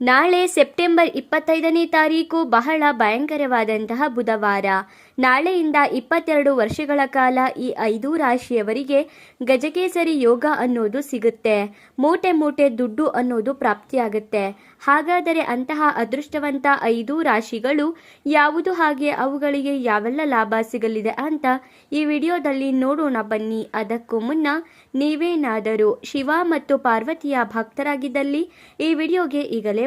ನಾಳೆ ಸೆಪ್ಟೆಂಬರ್ ಇಪ್ಪತ್ತೈದನೇ ತಾರೀಕು ಬಹಳ ಭಯಂಕರವಾದಂತಹ ಬುಧವಾರ. ನಾಳೆಯಿಂದ ಇಪ್ಪತ್ತೆರಡು ವರ್ಷಗಳ ಕಾಲ ಈ ಐದು ರಾಶಿಯವರಿಗೆ ಗಜಕೇಸರಿ ಯೋಗ ಅನ್ನೋದು ಸಿಗುತ್ತೆ. ಮೂಟೆ ಮೂಟೆ ದುಡ್ಡು ಅನ್ನೋದು ಪ್ರಾಪ್ತಿಯಾಗುತ್ತೆ. ಹಾಗಾದರೆ ಅಂತಹ ಅದೃಷ್ಟವಂತ ಐದು ರಾಶಿಗಳು ಯಾವುದು ಹಾಗೆ ಅವುಗಳಿಗೆ ಯಾವೆಲ್ಲ ಲಾಭ ಸಿಗಲಿದೆ ಅಂತ ಈ ವಿಡಿಯೋದಲ್ಲಿ ನೋಡೋಣ ಬನ್ನಿ. ಅದಕ್ಕೂ ಮುನ್ನ ನೀವೇನಾದರೂ ಶಿವ ಮತ್ತು ಪಾರ್ವತಿಯ ಭಕ್ತರಾಗಿದ್ದಲ್ಲಿ ಈ ವಿಡಿಯೋಗೆ ಈಗಲೇ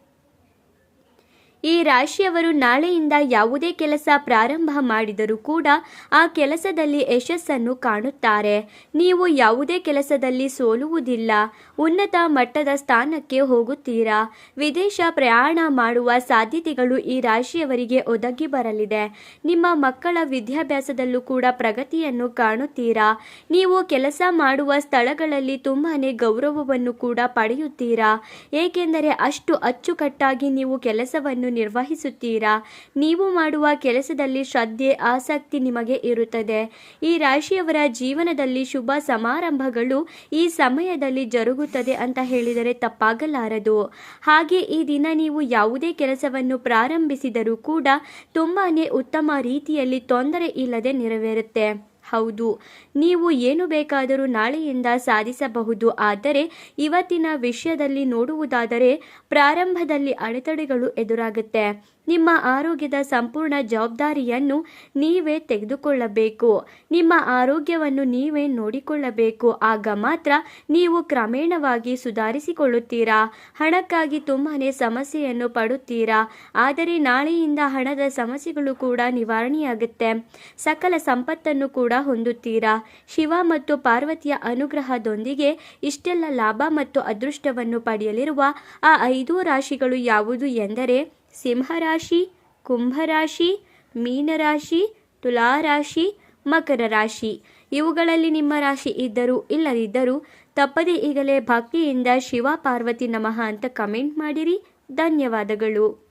ಈ ರಾಶಿಯವರು ನಾಳೆಯಿಂದ ಯಾವುದೇ ಕೆಲಸ ಪ್ರಾರಂಭ ಮಾಡಿದರೂ ಕೂಡ ಆ ಕೆಲಸದಲ್ಲಿ ಯಶಸ್ಸನ್ನು ಕಾಣುತ್ತಾರೆ. ನೀವು ಯಾವುದೇ ಕೆಲಸದಲ್ಲಿ ಸೋಲುವುದಿಲ್ಲ. ಉನ್ನತ ಮಟ್ಟದ ಸ್ಥಾನಕ್ಕೆ ಹೋಗುತ್ತೀರಾ. ವಿದೇಶ ಪ್ರಯಾಣ ಮಾಡುವ ಸಾಧ್ಯತೆಗಳು ಈ ರಾಶಿಯವರಿಗೆ ಒದಗಿ ಬರಲಿದೆ. ನಿಮ್ಮ ಮಕ್ಕಳ ವಿದ್ಯಾಭ್ಯಾಸದಲ್ಲೂ ಕೂಡ ಪ್ರಗತಿಯನ್ನು ಕಾಣುತ್ತೀರಾ. ನೀವು ಕೆಲಸ ಮಾಡುವ ಸ್ಥಳಗಳಲ್ಲಿ ತುಂಬಾನೇ ಗೌರವವನ್ನು ಕೂಡ ಪಡೆಯುತ್ತೀರಾ. ಏಕೆಂದರೆ ಅಷ್ಟು ಅಚ್ಚುಕಟ್ಟಾಗಿ ನೀವು ಕೆಲಸವನ್ನು ನಿರ್ವಹಿಸುತ್ತೀರಾ? ನೀವು ಮಾಡುವ ಕೆಲಸದಲ್ಲಿ ಶ್ರದ್ಧೆ, ಆಸಕ್ತಿ ನಿಮಗೆ ಇರುತ್ತದೆ. ಈ ರಾಶಿಯವರ ಜೀವನದಲ್ಲಿ ಶುಭ ಸಮಾರಂಭಗಳು ಈ ಸಮಯದಲ್ಲಿ ಜರುಗುತ್ತದೆ ಅಂತ ಹೇಳಿದರೆ ತಪ್ಪಾಗಲಾರದು. ಹಾಗೆ ಈ ದಿನ ನೀವು ಯಾವುದೇ ಕೆಲಸವನ್ನು ಪ್ರಾರಂಭಿಸಿದರೂ ಕೂಡ ತುಂಬಾ ಉತ್ತಮ ರೀತಿಯಲ್ಲಿ ತೊಂದರೆ ಇಲ್ಲದೆ ನೆರವೇರುತ್ತೆ. ಹೌದು. ನೀವು ಏನು ಬೇಕಾದರೂ ನಾಳೆಯಿಂದ ಸಾಧಿಸಬಹುದು. ಆದರೆ ಇವತ್ತಿನ ವಿಷಯದಲ್ಲಿ ನೋಡುವುದಾದರೆ ಪ್ರಾರಂಭದಲ್ಲಿ ಅಡೆತಡೆಗಳು ಎದುರಾಗುತ್ತೆ. ನಿಮ್ಮ ಆರೋಗ್ಯದ ಸಂಪೂರ್ಣ ಜವಾಬ್ದಾರಿಯನ್ನು ನೀವೇ ತೆಗೆದುಕೊಳ್ಳಬೇಕು. ನಿಮ್ಮ ಆರೋಗ್ಯವನ್ನು ನೀವೇ ನೋಡಿಕೊಳ್ಳಬೇಕು. ಆಗ ಮಾತ್ರ ನೀವು ಕ್ರಮೇಣವಾಗಿ ಸುಧಾರಿಸಿಕೊಳ್ಳುತ್ತೀರಾ? ಹಣಕ್ಕಾಗಿ ತುಂಬಾ ಸಮಸ್ಯೆಯನ್ನು ಪಡುತ್ತೀರಾ? ಆದರೆ ನಾಳೆಯಿಂದ ಹಣದ ಸಮಸ್ಯೆಗಳು ಕೂಡ ನಿವಾರಣೆಯಾಗುತ್ತೆ. ಸಕಲ ಸಂಪತ್ತನ್ನು ಕೂಡ ಹೊಂದುತ್ತೀರಾ? ಶಿವ ಮತ್ತು ಪಾರ್ವತಿಯ ಅನುಗ್ರಹದೊಂದಿಗೆ ಇಷ್ಟೆಲ್ಲ ಲಾಭ ಮತ್ತು ಅದೃಷ್ಟವನ್ನು ಪಡೆಯಲಿರುವ ಆ ಐದು ರಾಶಿಗಳು ಯಾವುದು ಎಂದರೆ ಸಿಂಹರಾಶಿ, ಕುಂಭರಾಶಿ, ಮೀನರಾಶಿ, ತುಲಾರಾಶಿ ಮಕರ ರಾಶಿ ಇವುಗಳಲ್ಲಿ ನಿಮ್ಮ ರಾಶಿ ಇದ್ದರೂ ಇಲ್ಲದಿದ್ದರೂ ತಪ್ಪದೇ ಈಗಲೇ ಭಕ್ತಿಯಿಂದ ಶಿವ ಪಾರ್ವತಿ ನಮಃ ಅಂತ ಕಮೆಂಟ್ ಮಾಡಿರಿ. ಧನ್ಯವಾದಗಳು.